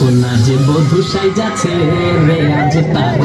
কন্যা যে বধু সাই যাচ্ছে রে আজ তার